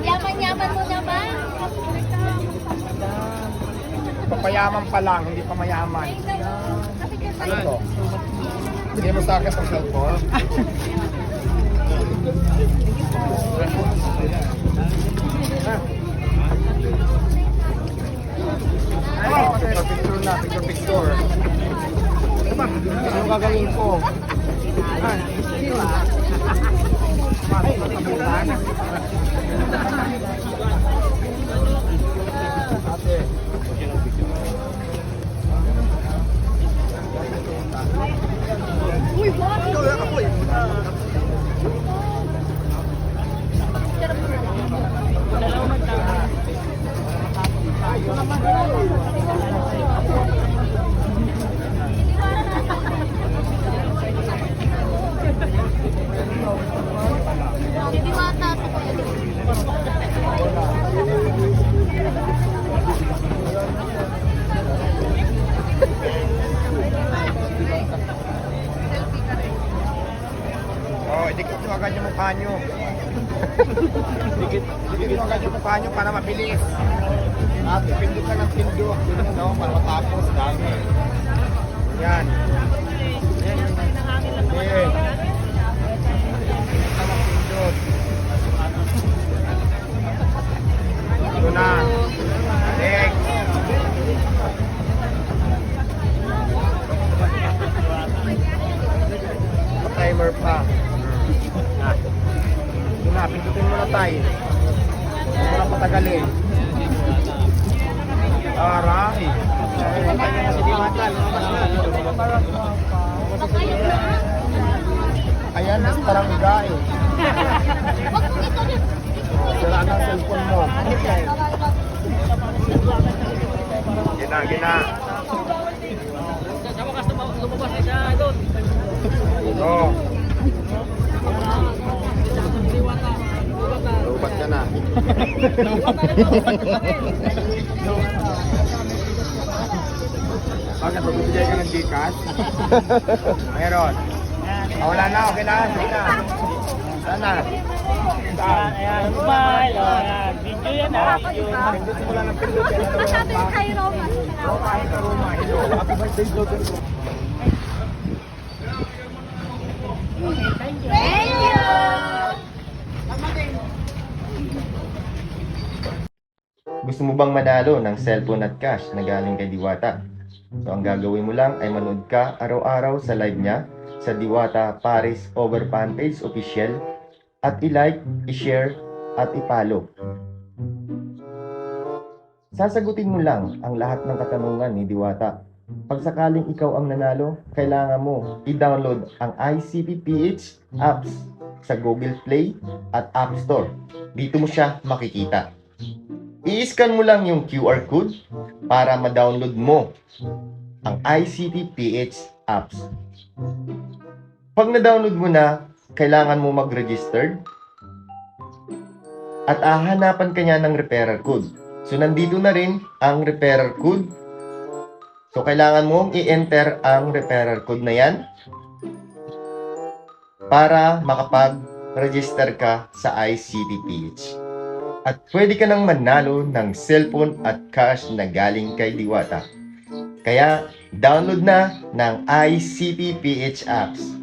Yaman-yaman mo naman. Papayaman pa lang, hindi pa mayaman. Ano to? Bigyan mo sa akin sa cellphone. Ano gagawin ko? Ay, Ay, makabutan. Nyo agad yung mukha nyo. dikit, dikit nyo agad yung mukha nyo para mabilis. At pindot ka ng pindot. Ano, para matapos. Dami. Yan. Mo na patagalin. Aray. Ayan, tarangga eh. Sira na ang cellphone mo. Gina, gina. Ka na. Bakit magbibigay ka ng Gcash? Meron. Ah, wala na, okay na. Sige na. Sana. Saan? Ayan, smile. Ayan. Video yan. Video. Pindutin mo lang ng pindutin. Masabi ko kay Roma. Roma, ito Roma. Happy birthday, Jordan. Gusto mo bang manalo ng cellphone at cash na galing kay Diwata? So ang gagawin mo lang ay manood ka araw-araw sa live niya sa Diwata Paris Over Fan Official at i-like, i-share at i-follow. Sasagutin mo lang ang lahat ng katanungan ni Diwata. Pag sakaling ikaw ang nanalo, kailangan mo i-download ang ICPPH apps sa Google Play at App Store. Dito mo siya makikita. I-scan mo lang yung QR code para ma-download mo ang ICT PH apps. Pag na-download mo na, kailangan mo mag-register at ahanapan ka niya ng referral code. So, nandito na rin ang referral code. So, kailangan mong i-enter ang referral code na yan para makapag-register ka sa ICT PH. At pwede ka nang manalo ng cellphone at cash na galing kay Diwata. Kaya, download na ng ICT PH apps